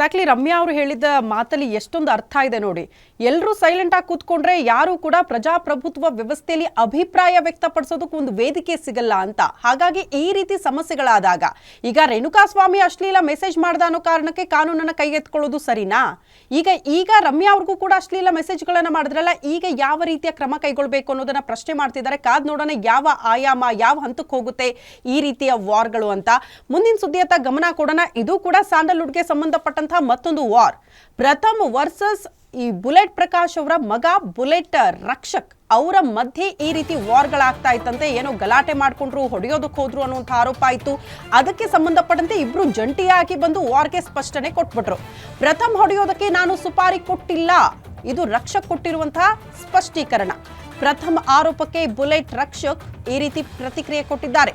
Exactly Ramya ಅವರು ಹೇಳಿದ ಮಾತಲ್ಲಿ ಎಷ್ಟೊಂದು ಅರ್ಥ ಇದೆ ನೋಡಿ. ಎಲ್ಲರೂ ಸೈಲೆಂಟ್ ಆಗಿ ಕೂತ್ಕೊಂಡ್ರೆ ಯಾರು ಕೂಡ ಪ್ರಜಾಪ್ರಭುತ್ವ ವ್ಯವಸ್ಥೆಯಲ್ಲಿ ಅಭಿಪ್ರಾಯ ವ್ಯಕ್ತಪಡಿಸೋದಕ್ಕೆ ಒಂದು ವೇದಿಕೆ ಸಿಗಲ್ಲ ಅಂತ. ಹಾಗಾಗಿ ಈ ರೀತಿ ಸಮಸ್ಯೆಗಳಾದಾಗ, ಈಗ ರೇಣುಕಾಸ್ವಾಮಿ ಅಶ್ಲೀಲ ಮೆಸೇಜ್ ಮಾಡ್ದ ಅನ್ನೋ ಕಾರಣಕ್ಕೆ ಕಾನೂನನ್ನ ಕೈಗೆತ್ಕೊಳ್ಳೋದು ಸರಿನಾ? ಈಗ ಈಗ ರಮ್ಯಾ ಅವ್ರಿಗೂ ಕೂಡ ಅಶ್ಲೀಲ ಮೆಸೇಜ್ಗಳನ್ನ ಮಾಡಿದ್ರಲ್ಲ, ಈಗ ಯಾವ ರೀತಿಯ ಕ್ರಮ ಕೈಗೊಳ್ಬೇಕು ಅನ್ನೋದನ್ನ ಪ್ರಶ್ನೆ ಮಾಡ್ತಿದ್ದಾರೆ. ಕಾದ್ ನೋಡೋಣ ಯಾವ ಆಯಾಮ, ಯಾವ ಹಂತಕ್ಕೆ ಹೋಗುತ್ತೆ ಈ ರೀತಿಯ ವಾರ್ಗಳು ಅಂತ. ಮುಂದಿನ ಸುದ್ದಿಯತ್ತ ಗಮನ ಕೊಡೋಣ. ಇದು ಕೂಡ ಸ್ಯಾಂಡಲ್ವುಡ್ಗೆ ಸಂಬಂಧಪಟ್ಟಂತಹ ಮತ್ತೊಂದು ವಾರ್. ಪ್ರಥಮ್ ವರ್ಸಸ್ ಈ ಬುಲೆಟ್ ಪ್ರಕಾಶ್ ಅವರ ಮಗ, ಬುಲೆಟ್ ರಕ್ಷಕ್ ಅವರ ಮಧ್ಯೆ ಈ ರೀತಿ ವಾರ್ಗಳಾಗ್ತಾ ಇತ್ತಂತೆ. ಏನೋ ಗಲಾಟೆ ಮಾಡ್ಕೊಂಡ್ರು, ಹೊಡೆಯೋದಕ್ಕೆ ಹೋದ್ರು ಅನ್ನುವಂಥ ಆರೋಪ ಆಯಿತು ಅದಕ್ಕೆ ಸಂಬಂಧಪಟ್ಟಂತೆ ಇಬ್ರು ಜಂಟಿಯಾಗಿ ಬಂದು ವಾರ್ಗೆ ಸ್ಪಷ್ಟನೆ ಕೊಟ್ಬಿಟ್ರು. ಪ್ರಥಮ್ ಹೊಡೆಯೋದಕ್ಕೆ ನಾನು ಸುಪಾರಿ ಕೊಟ್ಟಿಲ್ಲ. ಇದು ರಕ್ಷಕ್ ಕೊಟ್ಟಿರುವಂತಹ ಸ್ಪಷ್ಟೀಕರಣ. ಪ್ರಥಮ ಆರೋಪಕ್ಕೆ ಬುಲೆಟ್ ರಕ್ಷಕ್ ಈ ರೀತಿ ಪ್ರತಿಕ್ರಿಯೆ ಕೊಟ್ಟಿದ್ದಾರೆ.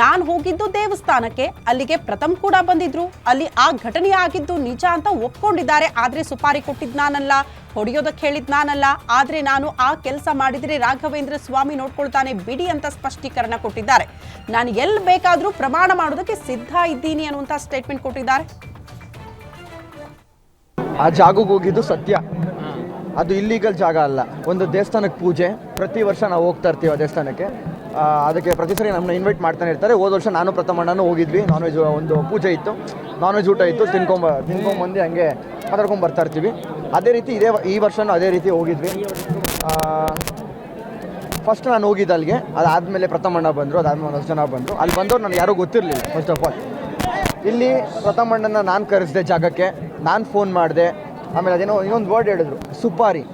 ನಾನು ಹೋಗಿದ್ದು ದೇವಸ್ಥಾನಕ್ಕೆ, ಅಲ್ಲಿಗೆ ಪ್ರಥಮ್ ಕೂಡ ಬಂದಿದ್ರು. ಅಲ್ಲಿ ಆ ಘಟನೆ ಆಗಿದ್ದು ನಿಜ ಅಂತ ಒಪ್ಕೊಂಡಿದ್ದಾರೆ. ಆದ್ರೆ ಸುಪಾರಿ ಕೊಟ್ಟಿದ್ ನಾನಲ್ಲ, ಹೊಡೆಯೋದಕ್ಕೆ ಹೇಳಿದ್ ನಾನಲ್ಲ. ಆದ್ರೆ ನಾನು ಆ ಕೆಲಸ ಮಾಡಿದ್ರೆ ರಾಘವೇಂದ್ರ ಸ್ವಾಮಿ ನೋಡ್ಕೊಳ್ತಾನೆ ಬಿಡಿ ಅಂತ ಸ್ಪಷ್ಟೀಕರಣ ಕೊಟ್ಟಿದ್ದಾರೆ. ನಾನು ಎಲ್ ಬೇಕಾದ್ರೂ ಪ್ರಮಾಣ ಮಾಡೋದಕ್ಕೆ ಸಿದ್ಧ ಇದ್ದೀನಿ ಅನ್ನುವಂಥ ಸ್ಟೇಟ್ಮೆಂಟ್ ಕೊಟ್ಟಿದ್ದಾರೆ. ಆ ಜಾಗಕ್ಕೆ ಹೋಗಿದ್ದು ಸತ್ಯ. ಅದು ಇಲ್ಲಿಗಲ್ ಜಾಗ ಅಲ್ಲ. ಒಂದು ದೇವಸ್ಥಾನಕ್ಕೆ ಪೂಜೆ. ಪ್ರತಿ ವರ್ಷ ನಾವು ಹೋಗ್ತಾ ಇರ್ತೀವಿ ಆ ದೇವಸ್ಥಾನಕ್ಕೆ. ಅದಕ್ಕೆ ಪ್ರತಿ ಸರಿ ನಮ್ಮನ್ನ ಇನ್ವೈಟ್ ಮಾಡ್ತಾನೆ ಇರ್ತಾರೆ. ಹೋದ ವರ್ಷ ನಾನು ಪ್ರಥಮಣ್ಣನೂ ಹೋಗಿದ್ವಿ. ನಾನ್ ವೆಜ್ ಒಂದು ಪೂಜೆ ಇತ್ತು. ನಾನ್ ವೆಜ್ ಊಟ ಇತ್ತು. ತಿನ್ಕೊಂಬ, ತಿನ್ಕೊಂಬಂದು ಹಂಗೆ ಮಾತಾಡ್ಕೊಂಡು ಬರ್ತಾ ಇರ್ತೀವಿ. ಅದೇ ರೀತಿ ಇದೇ ಈ ವರ್ಷನೂ ಅದೇ ರೀತಿ ಹೋಗಿದ್ವಿ. ಫಸ್ಟ್ ನಾನು ಹೋಗಿದ್ದೆ ಅಲ್ಲಿಗೆ. ಅದಾದಮೇಲೆ ಪ್ರಥಮಣ್ಣ ಬಂದರು. ಅದಾದಮೇಲೆ ಒಂದಷ್ಟು ಜನ ಬಂದರು. ಅಲ್ಲಿ ಬಂದವ್ರು ನನಗೆ ಯಾರೂ ಗೊತ್ತಿರಲಿಲ್ಲ ಫಸ್ಟ್ ಆಫ್ ಆಲ್ ಇಲ್ಲಿ ಪ್ರಥಮಣ್ಣನ ನಾನು ಕರೆಸಿದೆ ಜಾಗಕ್ಕೆ. ನಾನು ಫೋನ್ ಮಾಡಿದೆ. ಆಮೇಲೆ ಅದೇನೋ ಇನ್ನೊಂದು ವರ್ಡ್ ಹೇಳಿದ್ರು, ಸುಪಾರಿ.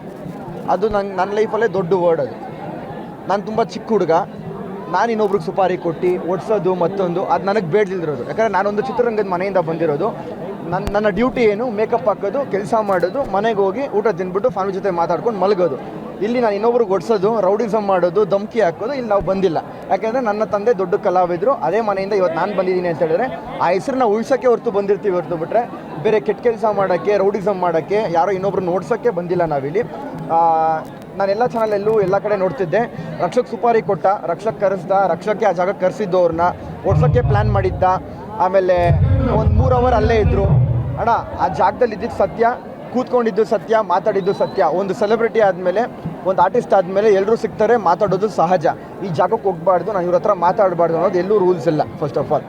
ಅದು ನನ್ನ ನನ್ನ ಲೈಫಲ್ಲೇ ದೊಡ್ಡ ವರ್ಡ್ ಅದು. ನಾನು ತುಂಬ ಚಿಕ್ಕ ಹುಡುಗ, ನಾನು ಇನ್ನೊಬ್ರಿಗೆ ಸುಪಾರಿ ಕೊಟ್ಟು ಒಡ್ಸೋದು ಮತ್ತೊಂದು, ಅದು ನನಗೆ ಬೇಡದಿಲ್ದಿರೋದು. ಯಾಕಂದರೆ ನಾನೊಂದು ಚಿತ್ರರಂಗದ ಮನೆಯಿಂದ ಬಂದಿರೋದು. ನನ್ನ ನನ್ನ ಡ್ಯೂಟಿ ಏನು? ಮೇಕಪ್ ಹಾಕೋದು, ಕೆಲಸ ಮಾಡೋದು, ಮನೆಗೆ ಹೋಗಿ ಊಟ ತಿಂದ್ಬಿಟ್ಟು ಫ್ಯಾಮಿಲಿ ಜೊತೆ ಮಾತಾಡ್ಕೊಂಡು ಮಲಗೋದು. ಇಲ್ಲಿ ನಾನು ಇನ್ನೊಬ್ರಿಗೆ ಒಡ್ಸೋದು ರೌಡಿಸಮ್ ಮಾಡೋದು, ಧಮ್ಕಿ ಹಾಕೋದು, ಇಲ್ಲಿ ನಾವು ಬಂದಿಲ್ಲ. ಯಾಕೆಂದರೆ ನನ್ನ ತಂದೆ ದೊಡ್ಡ ಕಲಾವಿದ್ರು, ಅದೇ ಮನೆಯಿಂದ ಇವತ್ತು ನಾನು ಬಂದಿದ್ದೀನಿ ಅಂತ ಹೇಳಿದ್ರೆ, ಆ ಹೆಸರನ್ನ ಉಳ್ಸೋಕ್ಕೆ ಹೊರತು ಬಂದಿರ್ತೀವಿ ಹೊರತು ಬಿಟ್ರೆ ಬೇರೆ ಕೆಟ್ಟ ಕೆಲಸ ಮಾಡೋಕ್ಕೆ ರೌಡಿಸಮ್ ಮಾಡೋಕ್ಕೆ ಯಾರೋ ಇನ್ನೊಬ್ರು ನೋಡ್ಸೋಕ್ಕೆ ಬಂದಿಲ್ಲ ನಾವಿಲ್ಲಿ. ನಾನೆಲ್ಲ ಚಾನಲಲ್ಲೂ ಎಲ್ಲ ಕಡೆ ನೋಡ್ತಿದ್ದೆ. ರಕ್ಷಕ್ ಸುಪಾರಿ ಕೊಟ್ಟ, ರಕ್ಷಕ್ ಕರೆಸ್ದ, ರಕ್ಷಕ್ಕೆ ಆ ಜಾಗಕ್ಕೆ ಕರೆಸಿದ್ದು ಅವ್ರನ್ನ. ಓಡ್ಸೋಕ್ಕೆ ಪ್ಲ್ಯಾನ್ ಮಾಡಿದ್ದ. ಆಮೇಲೆ ಒಂದು ಮೂರು ಅವರ್ ಅಲ್ಲೇ ಇದ್ದರು ಅಣ್ಣ, ಆ ಜಾಗದಲ್ಲಿ ಇದ್ದಿದ್ದು ಸತ್ಯ, ಕೂತ್ಕೊಂಡಿದ್ದು ಸತ್ಯ, ಮಾತಾಡಿದ್ದು ಸತ್ಯ. ಒಂದು ಸೆಲೆಬ್ರಿಟಿ ಆದಮೇಲೆ, ಒಂದು ಆರ್ಟಿಸ್ಟ್ ಆದಮೇಲೆ ಎಲ್ಲರೂ ಸಿಗ್ತಾರೆ, ಮಾತಾಡೋದು ಸಹಜ. ಈ ಜಾಗಕ್ಕೆ ಹೋಗ್ಬಾರ್ದು, ನಾನು ಇವ್ರ ಹತ್ರ ಮಾತಾಡಬಾರ್ದು ಅನ್ನೋದು ಎಲ್ಲೂ ರೂಲ್ಸ್ ಇಲ್ಲ ಫಸ್ಟ್ ಆಫ್ ಆಲ್